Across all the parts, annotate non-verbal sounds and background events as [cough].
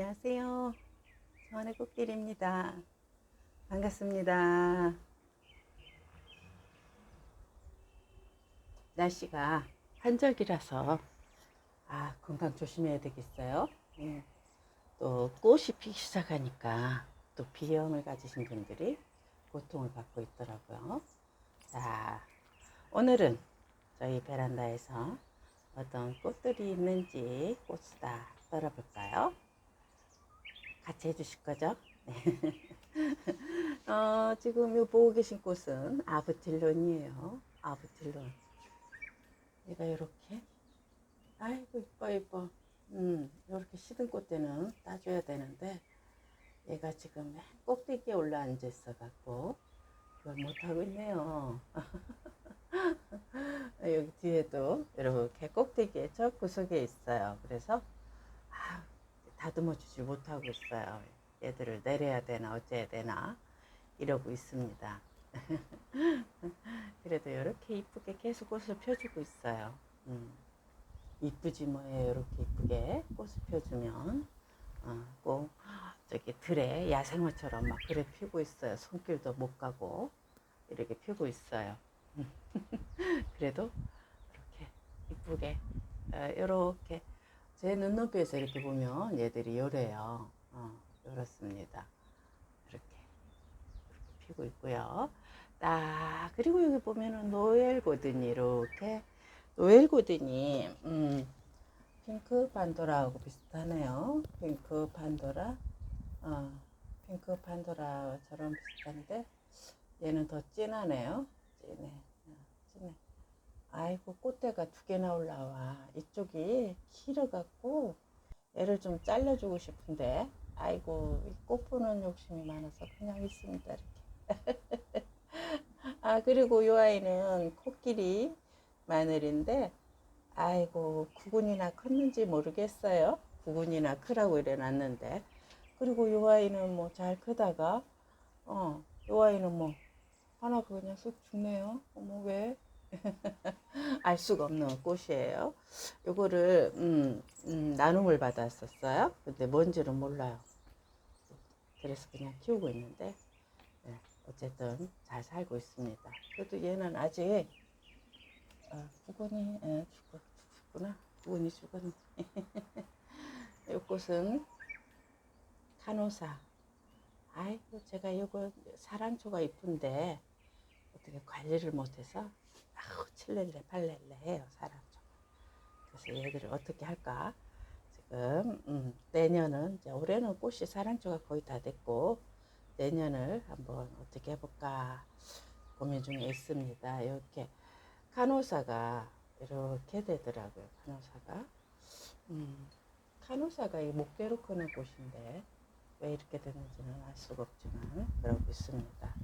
안녕하세요. 정원의 꽃길입니다. 반갑습니다. 날씨가 한적이라서 아 건강 조심해야 되겠어요. 예. 또 꽃이 피기 시작하니까 또 비염을 가지신 분들이 고통을 받고 있더라고요. 자, 오늘은 저희 베란다에서 어떤 꽃들이 있는지 꽃을 다 떨어볼까요? 같이 해주실 거죠? 네. [laughs] 어, 지금 요 보고 계신 꽃은 아브틸론이에요. 아브틸론. 얘가 이렇게 아이고 이뻐 이뻐. 음, 이렇게 시든 꽃대는 따줘야 되는데 얘가 지금 맨 꼭대기에 올라앉아 있어 갖고 그걸 못 하고 있네요. [laughs] 여기 뒤에도 이렇게 꼭대기에 저 구석에 있어요. 그래서 아, 다듬어 주지 못하고 있어요. 얘들을 내려야 되나 어째야 되나 이러고 있습니다. [laughs] 그래도 이렇게 이쁘게 계속 꽃을 펴주고 있어요. 음, 이쁘지 뭐예요. 이렇게 이쁘게 꽃을 펴주면 어, 꼭 저기 들에 야생화처럼 막 그래 피고 있어요. 손길도 못 가고 이렇게 피고 있어요. [laughs] 그래도 이렇게 이쁘게 어, 이렇게 제 눈높이에서 이렇게 보면 얘들이 요래요. 어, 요렇습니다. 이렇게 이렇게 피고 있고요. 딱 그리고 여기 보면은 노엘고든이 이렇게 노엘고든이 음, 핑크 판도라하고 비슷하네요. 핑크 판도라, 어, 핑크 판도라처럼 비슷한데 얘는 더 진하네요. 진해. 아이고 꽃대가 두 개나 올라와. 이쪽이 길어갖고 얘를 좀 잘라주고 싶은데 아이고 이꽃 보는 욕심이 많아서 그냥 있습니다 이렇게. [laughs] 아 그리고 이 아이는 코끼리 마늘인데 아이고 구근이나 컸는지 모르겠어요. 구근이나 크라고 이래놨는데 그리고 이 아이는 뭐 잘 크다가 어이 아이는 뭐 하나 그냥 쑥 죽네요. 어머 왜? [laughs] 알 수가 없는 꽃이에요. 요거를 음, 음, 나눔을 받았었어요. 근데 뭔지는 몰라요. 그래서 그냥 키우고 있는데 네, 어쨌든 잘 살고 있습니다. 그래도 얘는 아직 어, 구근이 예, 죽, 죽구나. 구근이 죽었네. [laughs] 요 꽃은 카노사. 아이고 제가 요거 사랑초가 이쁜데 어떻게 관리를 못해서 아우 칠렐레 팔렐레 해요 사랑초. 그래서 얘들을 어떻게 할까? 지금 음, 내년은 이제 올해는 꽃이 사랑초가 거의 다 됐고 내년을 한번 어떻게 해볼까 고민 중에 있습니다. 이렇게 카노사가 이렇게 되더라고요. 카노사가 음, 카노사가 이 목대로 크는 꽃인데 왜 이렇게 됐는지는 알 수가 없지만 그러고 있습니다.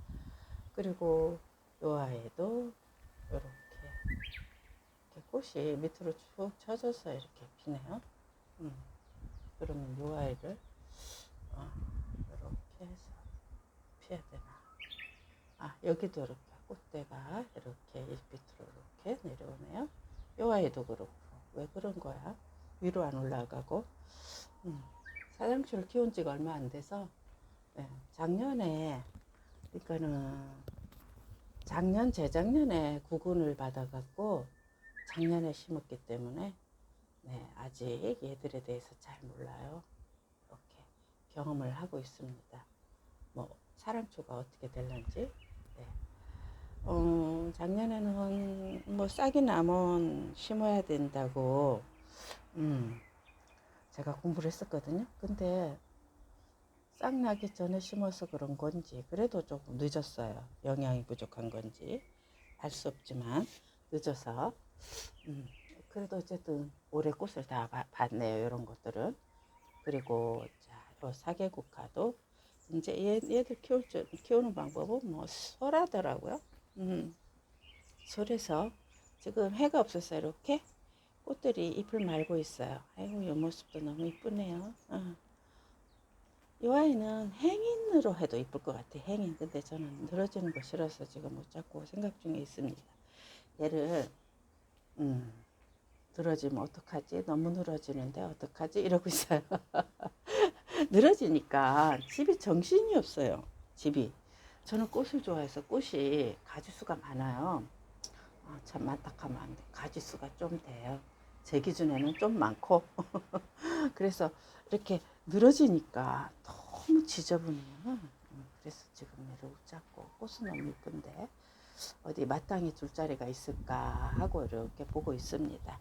그리고 요 아이도 이렇게, 이렇게 꽃이 밑으로 쭉 쳐져서 이렇게 피네요. 음, 그러면 요 아이를 어, 이렇게 해서 피해야 되나? 아 여기도 이렇게 꽃대가 이렇게 이 밑으로 이렇게 내려오네요. 요 아이도 그렇고 왜 그런 거야? 위로 안 올라가고 음, 사장초를 키운 지가 얼마 안 돼서 네, 작년에 그러니까는 작년 재작년에 구근을 받아갖고 작년에 심었기 때문에 네, 아직 얘들에 대해서 잘 몰라요. 이렇게 경험을 하고 있습니다. 뭐 사랑초가 어떻게 될런지. 네. 어, 작년에는 뭐 싹이 나면 심어야 된다고 음, 제가 공부를 했었거든요. 근데 싹 나기 전에 심어서 그런 건지 그래도 조금 늦었어요. 영양이 부족한 건지 알 수 없지만 늦어서 음, 그래도 어쨌든 올해 꽃을 다 봐- 봤네요. 이런 것들은 그리고 자, 요 사계국화도 이제 얘, 얘들 키울 줄, 키우는 방법은 뭐 소라더라고요. 음, 솔에서 지금 해가 없어서 이렇게 꽃들이 잎을 말고 있어요. 아이고 이 모습도 너무 이쁘네요. 어. 이 아이는 행인으로 해도 이쁠 것 같아. 행인. 근데 저는 늘어지는 거 싫어서 지금 못 잡고 생각 중에 있습니다. 얘를 음, 늘어지면 어떡하지? 너무 늘어지는데 어떡하지? 이러고 있어요. [laughs] 늘어지니까 집이 정신이 없어요. 집이. 저는 꽃을 좋아해서 꽃이 가지수가 많아요. 아, 참안 돼. 가지수가 좀 돼요. 제 기준에는 좀 많고. [laughs] 그래서 이렇게 늘어지니까 너무 지저분해요. 음, 그래서 지금 이렇게 잡고 꽃은 너무 이쁜데 어디 마땅히 둘 자리가 있을까 하고 이렇게 보고 있습니다.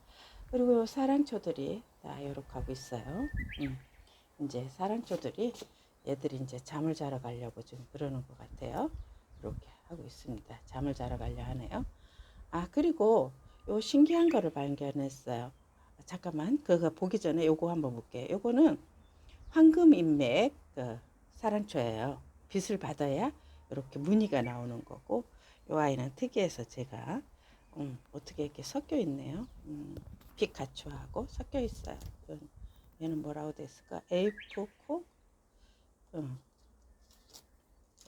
그리고 요 사랑초들이 다 이렇게 하고 있어요. 음, 이제 사랑초들이 얘들이 이제 잠을 자러 가려고 지금 그러는 것 같아요. 이렇게 하고 있습니다. 잠을 자러 가려 하네요. 아 그리고 요 신기한 거를 발견했어요. 아, 잠깐만 그거 보기 전에 요거 한번 볼게요. 요거는 황금 인맥 그 사랑초예요. 빛을 받아야 이렇게 무늬가 나오는 거고 요 아이는 특이해서 제가 음, 어떻게 이렇게 섞여 있네요. 음, 피카츄하고 섞여 있어요. 얘는, 얘는 뭐라고 됐을까? 에이프코? 음,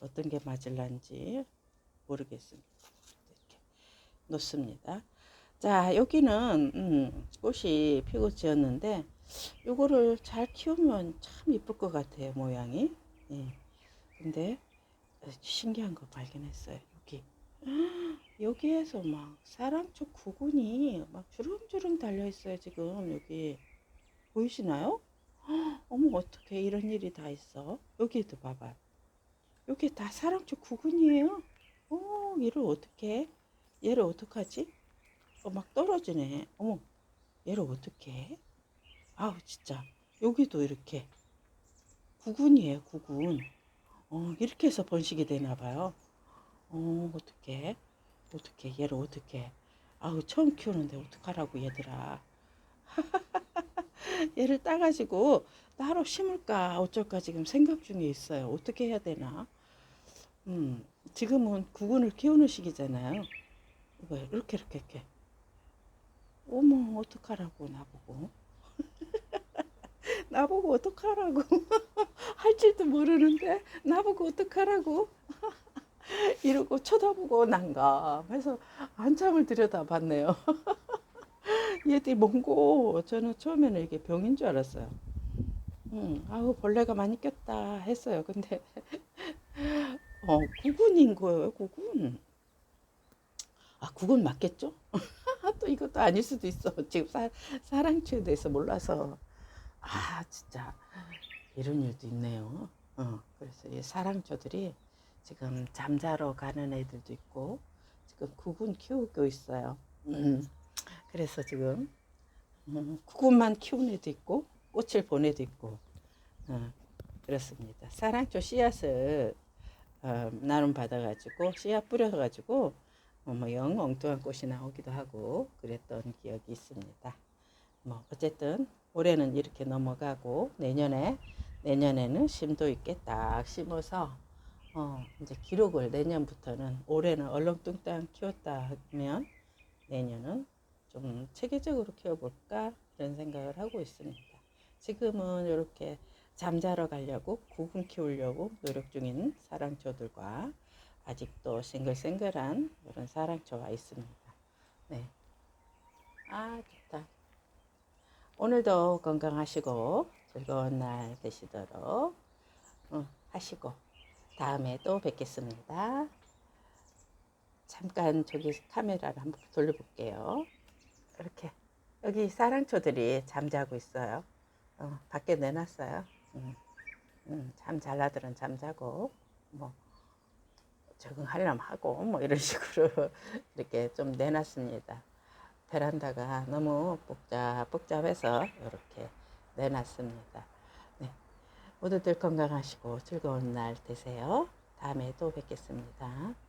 어떤 게 맞을란지 모르겠습니다. 이렇게 놓습니다. 자, 여기는 음, 꽃이 피고 지었는데 요거를 잘 키우면 참 이쁠 것 같아요, 모양이. 예. 근데 신기한 거 발견했어요. 여기. [gasps] 여기에서 막 사랑초 구근이 막 주렁주렁 달려 있어요, 지금 여기. 보이시나요? [gasps] 어머, 어떻게 이런 일이 다 있어? 여기도 봐봐. 여기 다 사랑초 구근이에요. 어, 얘를 어떻게? 얘를 어떡하지? 어, 막 떨어지네. 어머, 얘를 어떻게 해? 아우, 진짜. 여기도 이렇게. 구근이에요, 구근. 어, 이렇게 해서 번식이 되나 봐요. 어, 어떻게? 어떻게? 얘를 어떻게? 아우, 처음 키우는데 어떡하라고, 얘들아. [laughs] 얘를 따가지고 따로 심을까 어쩔까 지금 생각 중에 있어요. 어떻게 해야 되나? 음, 지금은 구근을 키우는 시기잖아요. 이거 이렇게 이렇게 이렇게. 어머 어떡하라고 나보고. [laughs] 나보고 어떡하라고. [laughs] 할 줄도 모르는데 나보고 어떡하라고. [laughs] 이러고 쳐다보고 난감해서 한참을 들여다봤네요. 얘들이 뭔고 저는 처음에는 이게 병인 줄 알았어요. 음, 아우 벌레가 많이 꼈다 했어요. 근데 어 구근인 거예요. 구근. 아 구근 맞겠죠? [laughs] 또 이것도 아닐 수도 있어. 지금 사, 사랑초에 대해서 몰라서 아 진짜 이런 일도 있네요. 어, 그래서 이 사랑초들이 지금 잠자러 가는 애들도 있고 지금 구근 키우고 있어요. 음. 그래서 지금 음, 구근만 키운 애도 있고 꽃을 본 애도 있고 어, 그렇습니다. 사랑초 씨앗을 어, 나눔 받아가지고 씨앗 뿌려가지고 어, 뭐 영 엉뚱한 꽃이 나오기도 하고 그랬던 기억이 있습니다. 뭐 어쨌든 올해는 이렇게 넘어가고 내년에 내년에는 심도 있게 딱 심어서 어, 이제 기록을 내년부터는 올해는 얼렁뚱땅 키웠다 하면 내년은 좀 체계적으로 키워볼까 이런 생각을 하고 있습니다. 지금은 이렇게 잠자러 가려고 구분 키우려고 노력 중인 사랑초들과 아직도 싱글싱글한 이런 사랑초가 있습니다. 네. 아, 좋다. 오늘도 건강하시고 즐거운 날 되시도록 어, 하시고 다음에 또 뵙겠습니다. 잠깐 저기 카메라를 한번 돌려볼게요. 이렇게 여기 사랑초들이 잠자고 있어요. 어, 밖에 내놨어요. 음, 음, 잠 잘라들은 잠자고 뭐 적응하려면 하고 뭐 이런 [laughs] 식으로 이렇게 좀 내놨습니다. 베란다가 너무 복잡 복잡해서 이렇게 내놨습니다. 네. 모두들 건강하시고 즐거운 날 되세요. 다음에 또 뵙겠습니다.